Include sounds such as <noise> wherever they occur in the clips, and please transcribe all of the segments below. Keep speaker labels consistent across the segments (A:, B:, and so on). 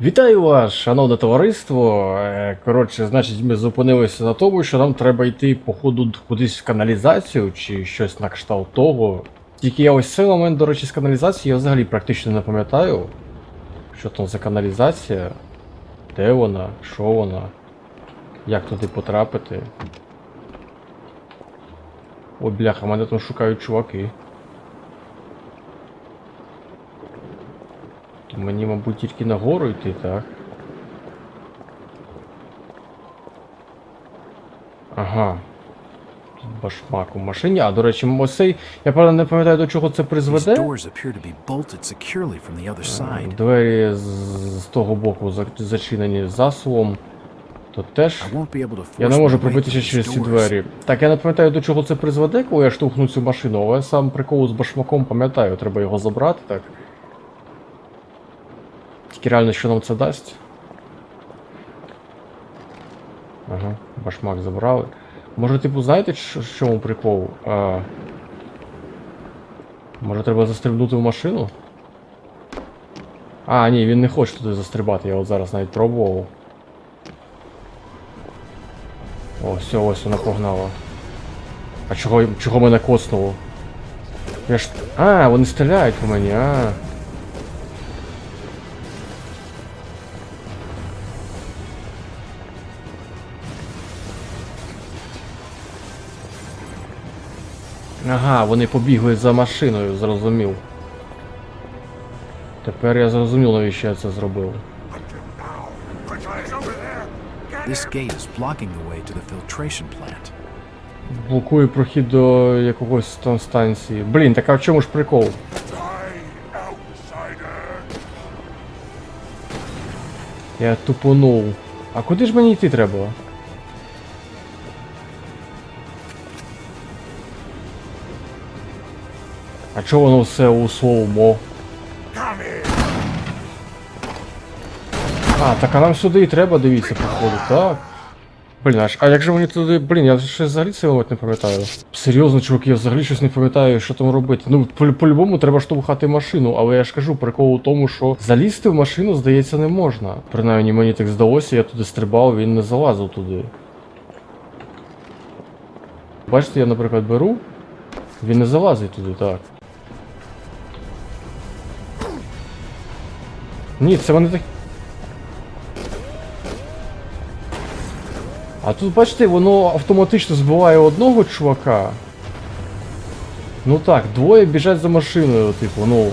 A: Вітаю вас, шановне товариство. Е, Коротше, значить, ми зупинилися на тому, що нам треба йти, походу, кудись в каналізацію чи щось на кшталт того. Тільки я ось цей момент, до речі, з каналізації я взагалі практично не пам'ятаю. Що там за каналізація? Де вона? Що вона? Як туди потрапити? О, бляха, мене там шукають чуваки. Мені, мабуть, тільки нагору йти, так? Ага. Тут башмак у машині. А, до речі, ось цей. Я правда не пам'ятаю, до чого це призведе.
B: side.
A: Двері з, з того боку зачинені засувом. То теж. Я не можу пробитися через ці двері. Так, я не пам'ятаю, до чого це призведе, коли я штовхну цю машину, але сам прикол з башмаком пам'ятаю, треба його забрати, так. Тільки реально, що нам це дасть? Ага, башмак забрали. Може, типу, знаєте, в чому прикол? А... Може треба застрибнути в машину? А, ні, він не хоче туди застрибати, я от зараз навіть пробував. О, все, ось вона погнала. А чого, чого мене коснуло? Я ж. А, вони стріляють по мені, а. Ага, вони побігли за машиною, зрозумів. Тепер я зрозумів, навіщо я це зробив.
B: This gate is blocking the way to the filtration plant.
A: Блокує прохід до якогось там станції. Блін, так а в чому ж прикол? Я тупонув. А куди ж мені йти треба? А чого воно все у слово? А, так а нам сюди і треба, дивіться, походу, так. Блін, аж, а як же вони туди. Блін, я ще взагалі цей момент не пам'ятаю. Серйозно, чувак, я взагалі щось не пам'ятаю, що там робити. Ну, по- по-любому треба штовхати машину, але я ж кажу, прикол у тому, що залізти в машину, здається, не можна. Принаймні мені так здалося, я туди стрибав, він не залазив туди. Бачите, я, наприклад, беру, він не залазить туди, так. Ні, це вони так. А тут, бачите, воно автоматично збиває одного чувака. Ну так, двоє біжать за машиною, типу, ну.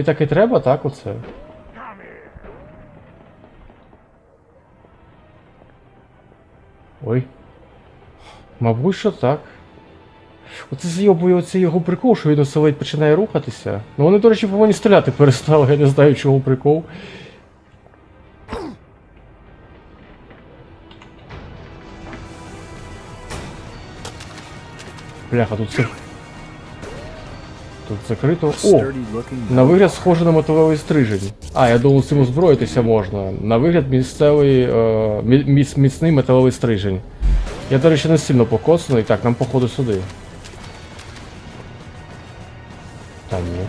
A: Мені так і треба, так, оце? Ой. Мабуть, що так. Оце зйобує оце його прикол, що він оселить починає рухатися. Ну вони, до речі, повинні стріляти перестали, я не знаю, чого прикол. Бляха, тут все. Тут закрито. О! На вигляд схоже на металевий стрижень. А, я думав, цим озброїтися можна. На вигляд місцевий е, міц, міцний металевий стрижень. Я, до речі, не сильно покоцаний. Так, нам походу сюди. Та ні.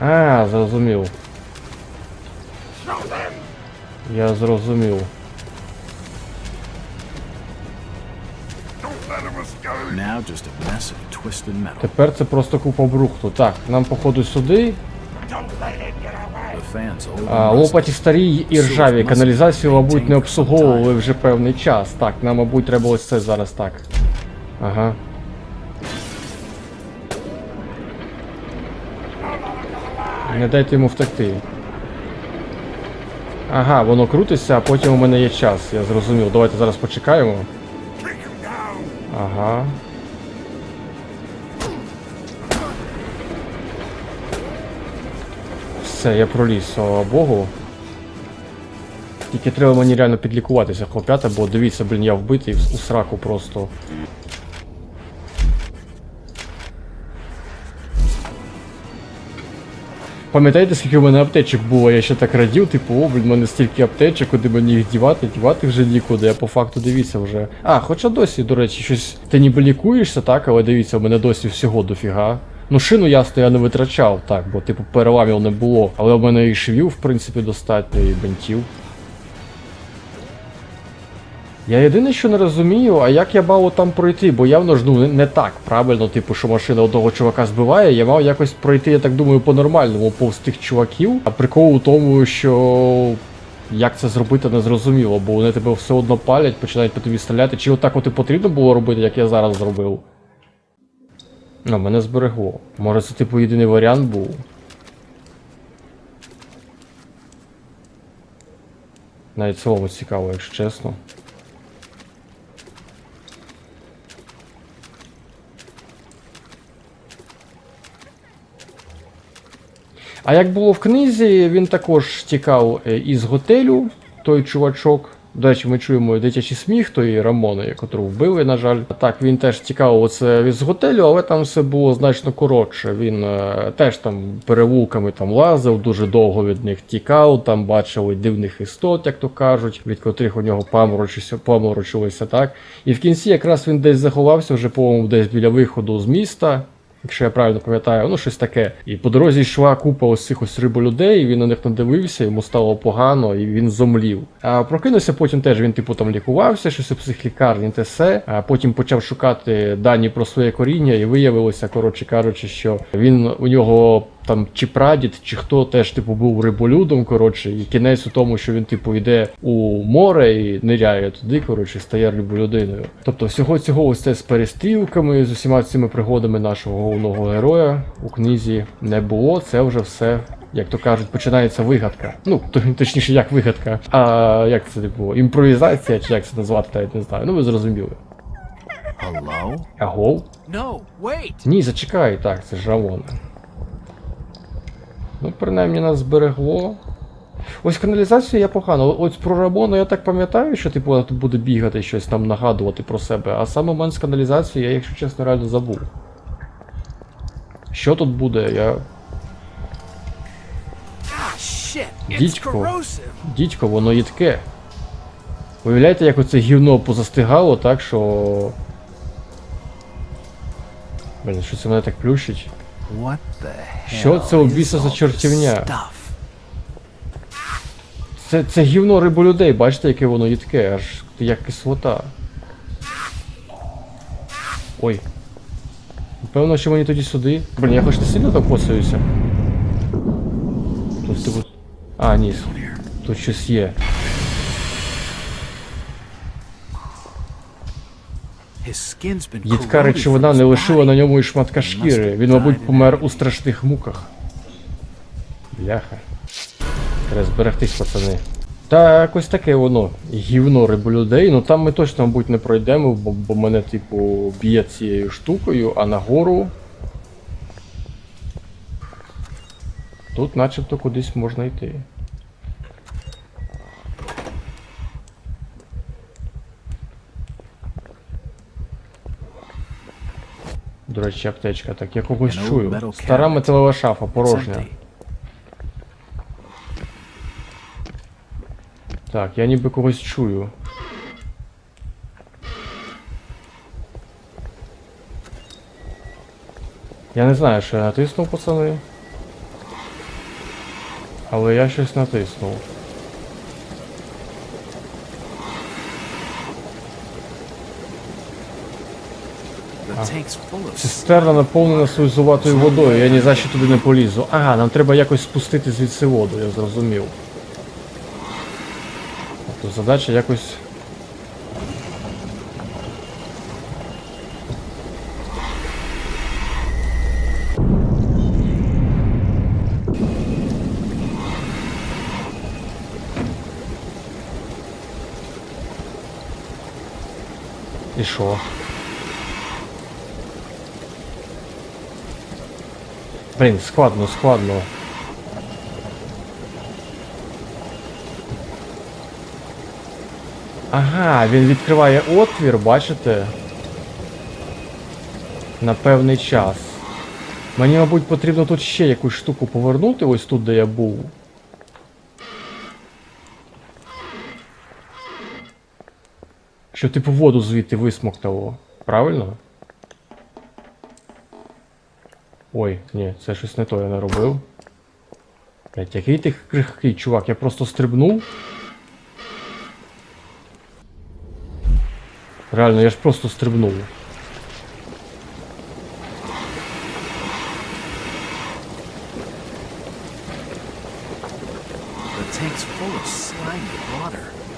A: А, зрозумів. Я зрозумів.
B: Now just a mess of twisted metal.
A: Тепер це просто купа брухту. Так, нам походу сюди. А, лопаті старі і ржаві. Каналізацію, мабуть, не обслуговували вже певний час. Так, нам, мабуть, треба ось це зараз так. Ага. Не дайте йому втекти. Ага, воно крутиться, а потім у мене є час, я зрозумів. Давайте зараз почекаємо. Ага. Все, я проліз, слава Богу. Тільки треба мені реально підлікуватися, хлопята, бо дивіться, блін, я вбитий у сраку просто. Пам'ятаєте, скільки в мене аптечок було? Я ще так радів, типу, о, блін, в мене стільки аптечок, куди мені їх дівати, дівати вже нікуди. Я по факту дивіться вже. А, хоча досі, до речі, щось. Ти ніби лікуєшся, так, але дивіться, в мене досі всього дофіга. Ну, шину ясно я не витрачав, так, бо типу переламів не було. Але в мене і швів, в принципі, достатньо, і бинтів. Я єдине, що не розумію, а як я мав там пройти, бо явно ж ну не так правильно, типу, що машина одного чувака збиває, я мав якось пройти, я так думаю, по-нормальному повз тих чуваків. А прикол у тому, що як це зробити не зрозуміло, бо вони тебе все одно палять, починають по тобі стріляти. Чи отак от і потрібно було робити, як я зараз зробив? Ну, мене зберегло. Може це типу єдиний варіант був. Навіть слово цікаво, якщо чесно. А як було в книзі, він також тікав е, із готелю, той чувачок. До речі, ми чуємо дитячий сміх тої Рамони, яку вбили, на жаль. Так, він теж оце з готелю, але там все було значно коротше. Він е, теж там перевулками там лазив, дуже довго від них тікав, там бачили дивних істот, як то кажуть, від котрих у нього паморочилося, так. І в кінці якраз він десь заховався, вже, по-моєму, десь біля виходу з міста. Якщо я правильно пам'ятаю, ну щось таке. І по дорозі йшла купа ось цих ось риболюдей, він на них надивився, йому стало погано, і він зомлів. А прокинувся потім теж він, типу, там лікувався, щось у психлікарні, те все. А потім почав шукати дані про своє коріння, і виявилося, коротше кажучи, що він у нього там чи прадід, чи хто теж типу був риболюдом, коротше, і кінець у тому, що він, типу, йде у море і ниряє туди, коротше, стає риболюдиною. Тобто всього цього ось це з перестрілками, з усіма цими пригодами нашого головного героя у книзі не було. Це вже все. Як то кажуть, починається вигадка. Ну, точніше, як вигадка. А як це типу, імпровізація, чи як це назвати, навіть не знаю. Ну ви зрозуміли.
B: Hello?
A: Агов?
B: No, wait!
A: Ні, зачекай, так, це ж Рамон. Ну, принаймні нас зберегло. Ось каналізацію я погано. Ось про Рамона я так пам'ятаю, що типу тут буде бігати щось там нагадувати про себе, а саме момент з каналізацією я, якщо чесно, реально забув. Що тут буде, я.
B: Ah,
A: Дідько. Дідько, воно їдке. Уявляєте, як оце гівно позастигало, так що. Блін, що це мене так плющить? Що це у біса за чортівня? Це, це гівно риболюдей, бачите, яке воно їдке, аж як кислота. Ой. Певно, що мені тоді сюди. Блін, я хоч не сильно там посуюся. Тут типу. А, ні. Тут щось є. Їдка речовина не лишила на ньому і шматка шкіри. Він, мабуть, помер у страшних муках. Бляха. Треба зберегтись, пацани. Так, ось таке воно. Гівно риболюдей. Ну там ми точно, мабуть, не пройдемо, бо, бо мене, типу, б'є цією штукою, а нагору. Тут начебто кудись можна йти. До речі, аптечка. Так, я когось чую. Стара металева шафа, порожня. Так, я ніби когось чую. Я не знаю, що я натиснув, пацани. Але я щось натиснув. Цистерна наповнена слизуватою водою, я ні за що туди не полізу. Ага, нам треба якось спустити звідси воду, я зрозумів. Тобто задача якось. І що? Блін, складно, складно. Ага, він відкриває отвір, бачите? На певний час. Мені, мабуть, потрібно тут ще якусь штуку повернути, ось тут, де я був. Що типу воду звідти висмоктало. Правильно? Ой, ні, це щось не то я не робив. Блять, який ти крихкий, чувак, я просто стрибнув. Реально, я ж просто стрибнув.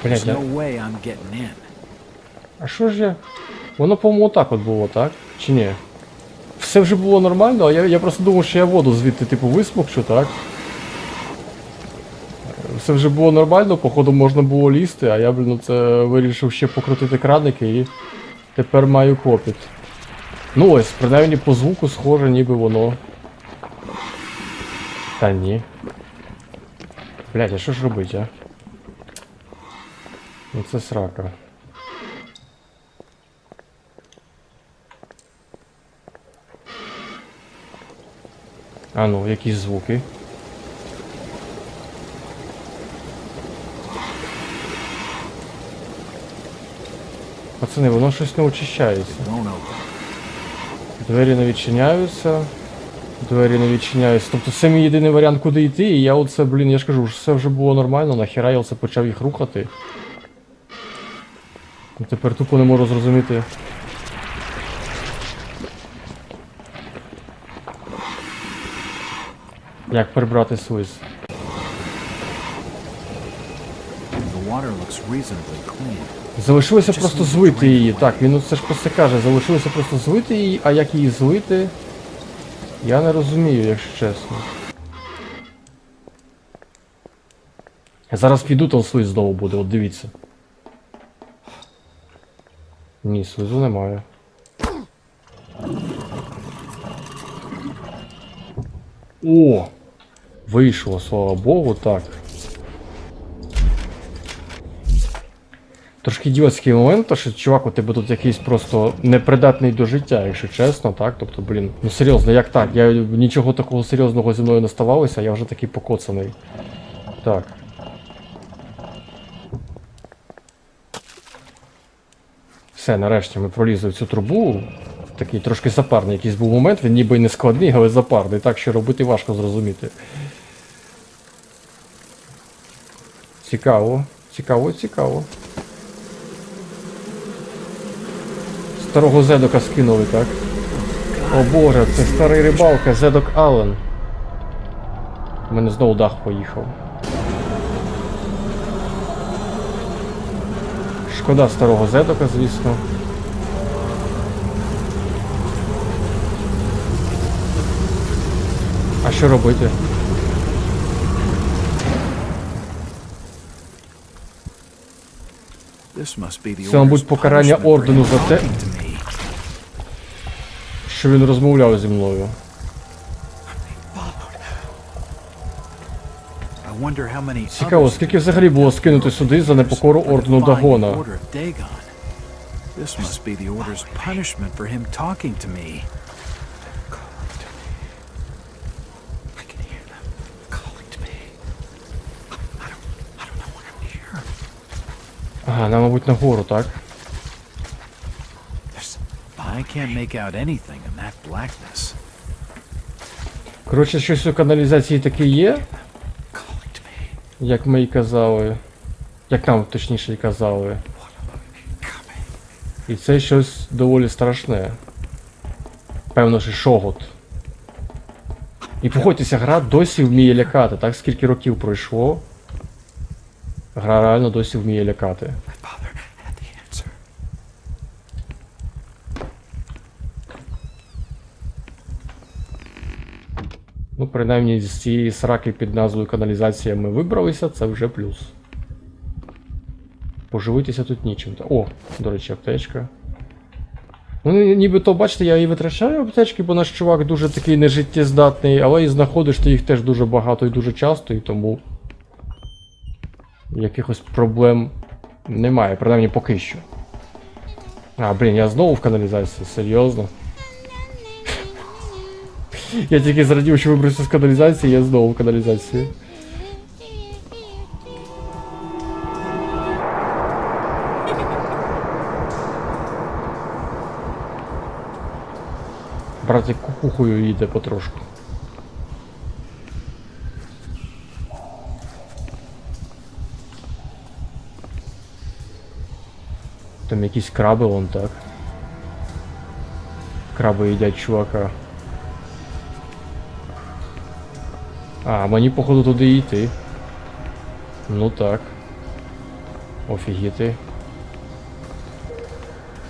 B: There's
A: я-. А що ж я. Воно, по-моєму, так от було, так? Чи ні? Все вже було нормально, а я, я просто думав, що я воду звідти, типу, висмокчу, так? Все вже було нормально, походу можна було лізти, а я, блін, це вирішив ще покрутити краники і тепер маю клопіт. Ну ось, принаймні по звуку схоже, ніби воно. Та ні. Блять, а що ж робить, а? Ну це срака. А ну, якісь звуки. Пацани, воно щось не очищається. Двері не відчиняються. Двері не відчиняються. Тобто це мій єдиний варіант, куди йти, і я оце, блін, я ж кажу, все вже було нормально, нахіра я оце почав їх рухати. Тепер тупо не можу зрозуміти. Як прибрати
B: clean.
A: Залишилося просто звити її. Так, він оце ж про це каже, залишилося просто звити її, а як її злити, я не розумію, якщо чесно. Зараз піду, то слиз знову буде, от дивіться. Ні, слизу немає. О! Вийшло, слава Богу, так. Трошки ідіотський момент, що чувак, у тебе тут якийсь просто непридатний до життя, якщо чесно, так? Тобто, блін, ну серйозно, як так? Я нічого такого серйозного зі мною не ставалося, я вже такий покоцаний. Так. Все, нарешті ми пролізли в цю трубу. Такий трошки запарний якийсь був момент, він ніби не складний, але запарний, так що робити важко зрозуміти. Цікаво, цікаво, цікаво. Старого зедока скинули, так? О боже, це старий рибалка, зедок Аллен. У мене знову дах поїхав. Шкода старого зедока, звісно. А що робити?
B: This must be the
A: Це, мабуть, покарання ордену за те-. Що він розмовляв зі мною. Цікаво, скільки взагалі було скинути сюди за непокору ордену Дагона?
B: This must be the order's punishment for him talking to me. I can hear them calling to me. I don't, I don't know what I'm hearing.
A: Ага, нам, мабуть, нагору, так?
B: I can't make out anything in that blackness.
A: Коротше, щось у каналізації таке є, як ми й казали. Як нам точніше й казали. І це щось доволі страшне. Певно, що шогот. І погодьтеся, гра досі вміє лякати, так? Скільки років пройшло. Гра реально досі вміє лякати. Ну, принаймні з цієї сраки під назвою каналізація ми вибралися, це вже плюс. Поживитися тут нічим. О, до речі, аптечка. Ну, нібито, бачите, я і витрачаю аптечки, бо наш чувак дуже такий нежиттєздатний, але і знаходиш ти їх теж дуже багато і дуже часто, і тому. Якихось проблем немає, принаймні поки що. А, блін, я знову в каналізації, серйозно. <laughs> Я тільки зрадів, що вибрався з каналізації, я знову в каналізації. Братик кукухою їде потрошку. Там якісь краби вон так. Краби їдять чувака. А, мені походу туди йти. Ну так. Офігіти.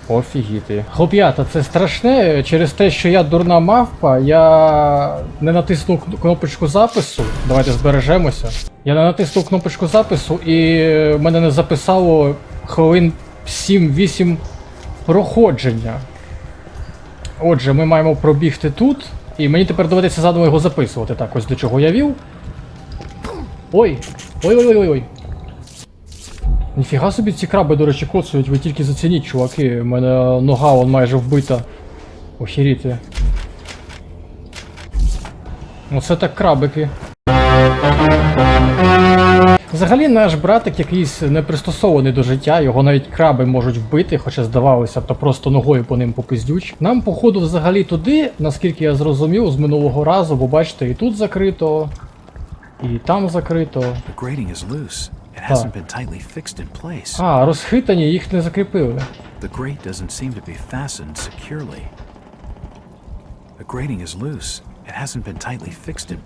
A: Офігіти. Хлоп'ята, це страшне. Через те, що я дурна мавпа, я не натиснув кнопочку запису. Давайте збережемося. Я не натиснув кнопочку запису і мене не записало хвилин 7-8 проходження. Отже, ми маємо пробігти тут, і мені тепер доведеться заново його записувати. Так, ось до чого я вів. Ой! Ой-ой-ой-ой. Ніфіга собі ці краби, до речі, коцають, ви тільки зацініть, чуваки. У мене нога вон майже вбита. Охеріти. Оце так крабики. Взагалі наш братик якийсь не пристосований до життя, його навіть краби можуть вбити, хоча здавалося б, то просто ногою по ним попиздюч. Нам, походу, взагалі туди, наскільки я зрозумів, з минулого разу, бо бачите, і тут закрито, і там закрито.
B: Place.
A: А, розхитані, їх не закріпили.
B: The grate doesn't seem to be fastened securely. The grating is loose.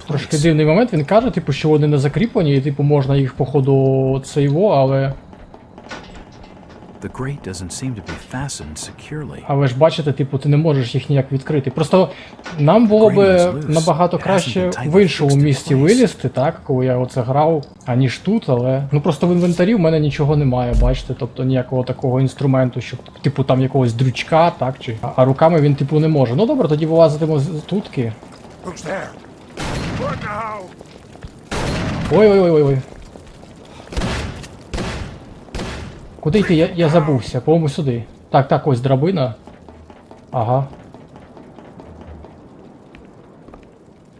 A: Трошки дивний момент, він каже, типу, що вони не закріплені, і типу можна їх, походу, цейво, але.
B: The grate doesn't seem to be fastened securely.
A: Але ж бачите, типу, ти не можеш їх ніяк відкрити. Просто нам було би набагато краще в іншому місті вилізти, так, коли я оце грав, аніж тут, але. Ну просто в інвентарі в мене нічого немає, бачите, тобто ніякого такого інструменту, щоб, типу, там якогось дрючка, так, чи. А- руками він, типу, не може. Ну добре, тоді вилазитимо з тутки.
C: Who's there? What now?
A: Ой-ой-ой-ой. Куди йти? Я, я забувся, по-моєму, сюди. Так, так, ось драбина. Ага.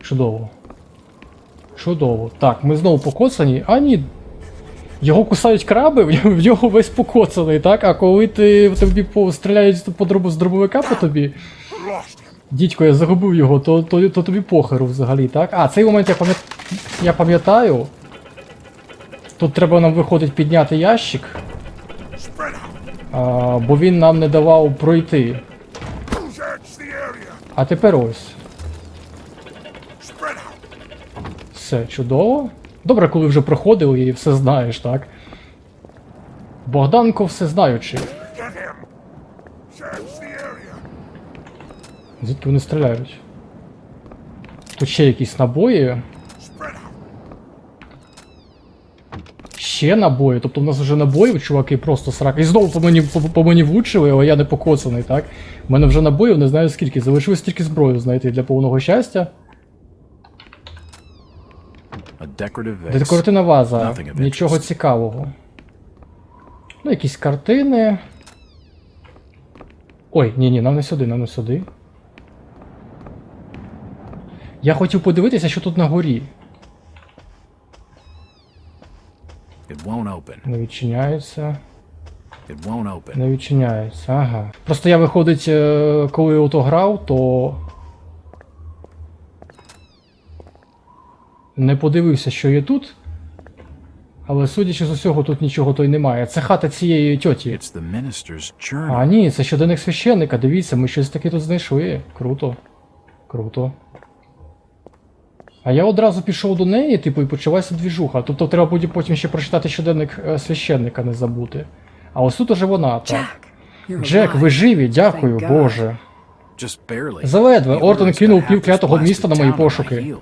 A: Чудово. Чудово. Так, ми знову покоцані. А ні. Його кусають краби, в нього- весь покоцаний, так? А коли ти тобі стріляють по дробу з дробовика по тобі. Дідько, я загубив його, то, то, то тобі похеру взагалі, так? А, цей момент я пам'ятаю. Я пам'ятаю. Тут треба нам виходить підняти ящик, а, бо він нам не давав пройти. А тепер ось. Все, чудово. Добре, коли вже проходили і все знаєш, так? Богданко все знаючи.
C: Get him. Search the area.
A: Звідки вони стріляють? Тут ще якісь набої. Ще набої, тобто в нас вже набоїв, чуваки, просто срак. І знову по мені, по, по мені влучили, але я не покоцаний, так? У мене вже набоїв, не знаю скільки. Залишилось тільки зброю знайти для повного щастя. Декоративна ваза, нічого цікавого. Ну, якісь картини. Ой, ні, ні, нам не сюди, нам не сюди. Я хотів подивитися, що тут на горі.
B: It won't open.
A: Не відчиняється.
B: It won't open.
A: Не відчиняється, ага. Просто я виходить, е, коли ото грав, то. Не подивився, що є тут. Але судячи з усього, тут нічого то й немає. Це хата цієї тьоті. А, ні, це щоденник священника. Дивіться, ми щось таке тут знайшли. Круто. Круто. А я одразу пішов до неї, типу, і почалася двіжуха. Тобто треба буде потім ще прочитати щоденник е, священника, не забути. А ось тут уже вона, так. Джек, ви живі, дякую, Боже. Заледве, Ортон кинув
B: gonna
A: пів клятого міста на мої пошуки.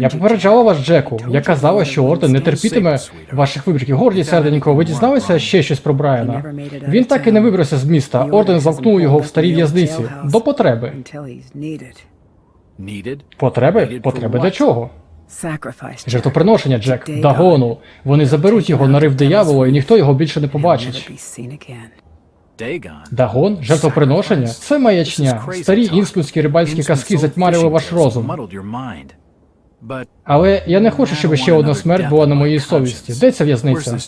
A: Я попереджала вас, Джеку. Я казала, що Орден не терпітиме ваших вибриків. Горді, серденько, ви дізналися ще щось про Брайана? Він так і не вибрався з міста. Орден замкнув його в старій в'язниці. До потреби. Потреби? Потреби для чого?
D: Sacrifice.
A: Жертвоприношення, Джек, Дагону. Вони заберуть його на рив диявола, і ніхто його більше не побачить. Дагон? Жертвоприношення? Це маячня. Старі інскунські рибальські казки затьмарили ваш розум. Але я не хочу, щоб ще одна смерть була на моїй совісті. Де ця в'язниця?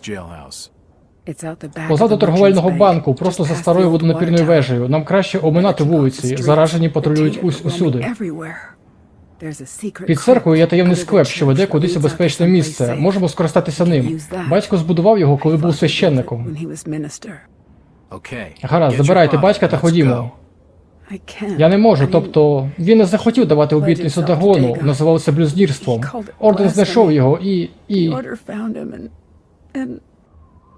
A: Позаду торговельного банку, просто за старою водонапірною вежею. Нам краще оминати вулиці. Заражені патрулюють ус усюди. Під церквою є таємний склеп, що веде кудись у безпечне місце. Можемо скористатися ним. Батько збудував його, коли був священником. Гаразд, забирайте батька та ходімо. Я не можу, тобто він не захотів давати обітницю Дагону, називав це блюзнірством. Орден знайшов його і. і.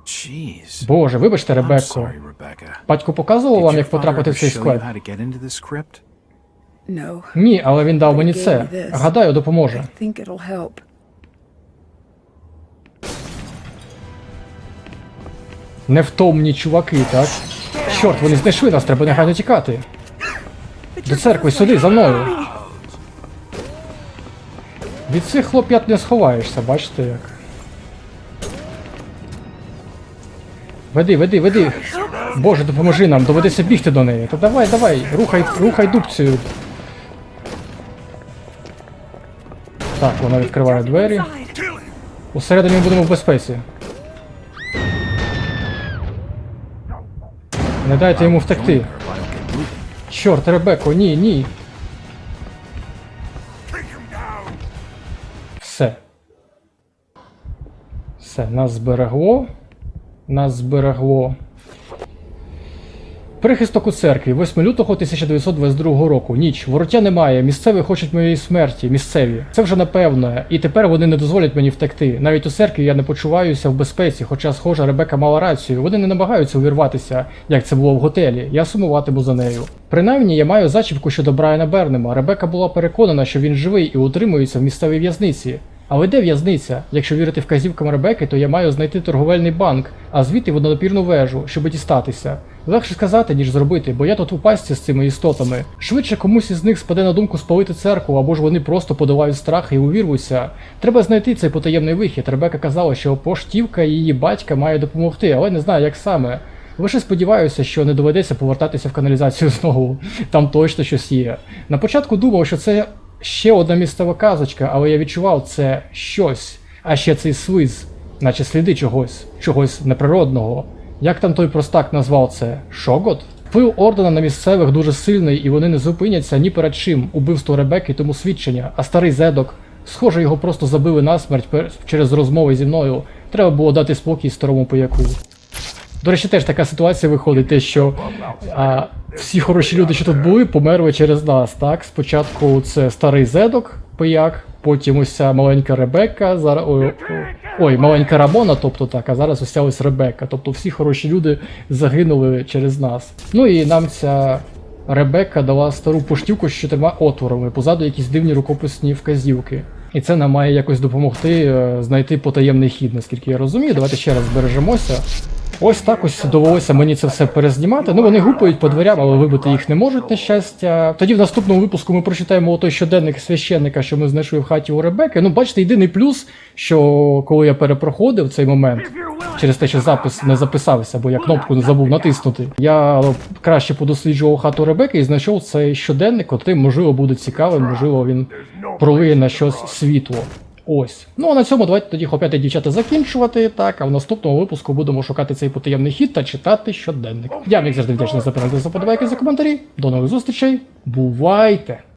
B: Jeez.
A: Боже, вибачте,
B: I'm
A: Ребекко. Батько показував вам, як потрапити в цей
B: show
A: склеп?
B: how to get into this crypt?
A: Ні, але він дав мені це. Гадаю, допоможе. Невтомні чуваки, так? Чорт, вони знайшли нас, треба негайно тікати. До церкви, сюди, за мною. Від цих хлоп'ят не сховаєшся, бачите як. Веди, веди, веди. Боже, допоможи нам, доведеться бігти до неї. Та давай, давай, рухай, рухай дубцею. Так, вона відкриває двері. Усередині ми будемо в безпеці. Не дайте йому втекти. Чорт, Ребеко, ні, ні. Все. Все, нас зберегло. Нас зберегло. Прихисток у церкві 8 лютого 1922 року. Ніч. Вороття немає. Місцеві хочуть моєї смерті. Місцеві. Це вже напевно. І тепер вони не дозволять мені втекти. Навіть у церкві я не почуваюся в безпеці, хоча, схоже, Ребека мала рацію. Вони не намагаються увірватися, як це було в готелі. Я сумуватиму за нею. Принаймні, я маю зачіпку щодо Брайана Бернема. Ребека була переконана, що він живий і утримується в місцевій в'язниці. Але де в'язниця? Якщо вірити вказівкам Ребеки, то я маю знайти торговельний банк, а звідти водонапірну вежу, щоб дістатися. Легше сказати, ніж зробити, бо я тут у пастці з цими істотами. Швидше комусь із них спаде на думку спалити церкву, або ж вони просто подавають страх і увірвуться. Треба знайти цей потаємний вихід. Ребека казала, що поштівка її батька має допомогти, але не знаю, як саме. Лише сподіваюся, що не доведеться повертатися в каналізацію знову. Там точно щось є. На початку думав, що це ще одна місцева казочка, але я відчував це щось. А ще цей слиз, наче сліди чогось, чогось неприродного. Як там той простак назвав це? Шогот? Вплив ордена на місцевих дуже сильний, і вони не зупиняться ні перед чим. Убивство Ребекки тому свідчення, а старий зедок. Схоже, його просто забили насмерть через розмови зі мною. Треба було дати спокій старому пояку. До речі, теж така ситуація виходить, те, що а, всі хороші люди, що тут були, померли через нас. Так, спочатку це старий зедок, пияк, потім ось ця маленька Ребекка, зараз ой, ой, маленька Рамона, тобто так, а зараз ось ось Ребекка. Тобто всі хороші люди загинули через нас. Ну і нам ця Ребекка дала стару поштівку з чотирма отворами, позаду якісь дивні рукописні вказівки. І це нам має якось допомогти е, знайти потаємний хід, наскільки я розумію. Давайте ще раз збережемося. Ось так ось довелося мені це все перезнімати. Ну вони гупають по дверям, але вибити їх не можуть, на щастя. Тоді в наступному випуску ми прочитаємо той щоденник священника, що ми знайшли в хаті у Ребеки. Ну, бачите, єдиний плюс, що коли я перепроходив цей момент, через те, що запис не записався, бо я кнопку не забув натиснути. Я краще подосліджував хату Ребеки і знайшов цей щоденник, котрий, можливо, буде цікавим, можливо, він пролиє на щось світло. Ось. Ну а на цьому давайте тоді хлоп'яти дівчата закінчувати. Так, а в наступному випуску будемо шукати цей потаємний хід та читати щоденник. Я як завжди вдячний за перегляд, за подобайки за коментарі. До нових зустрічей. Бувайте!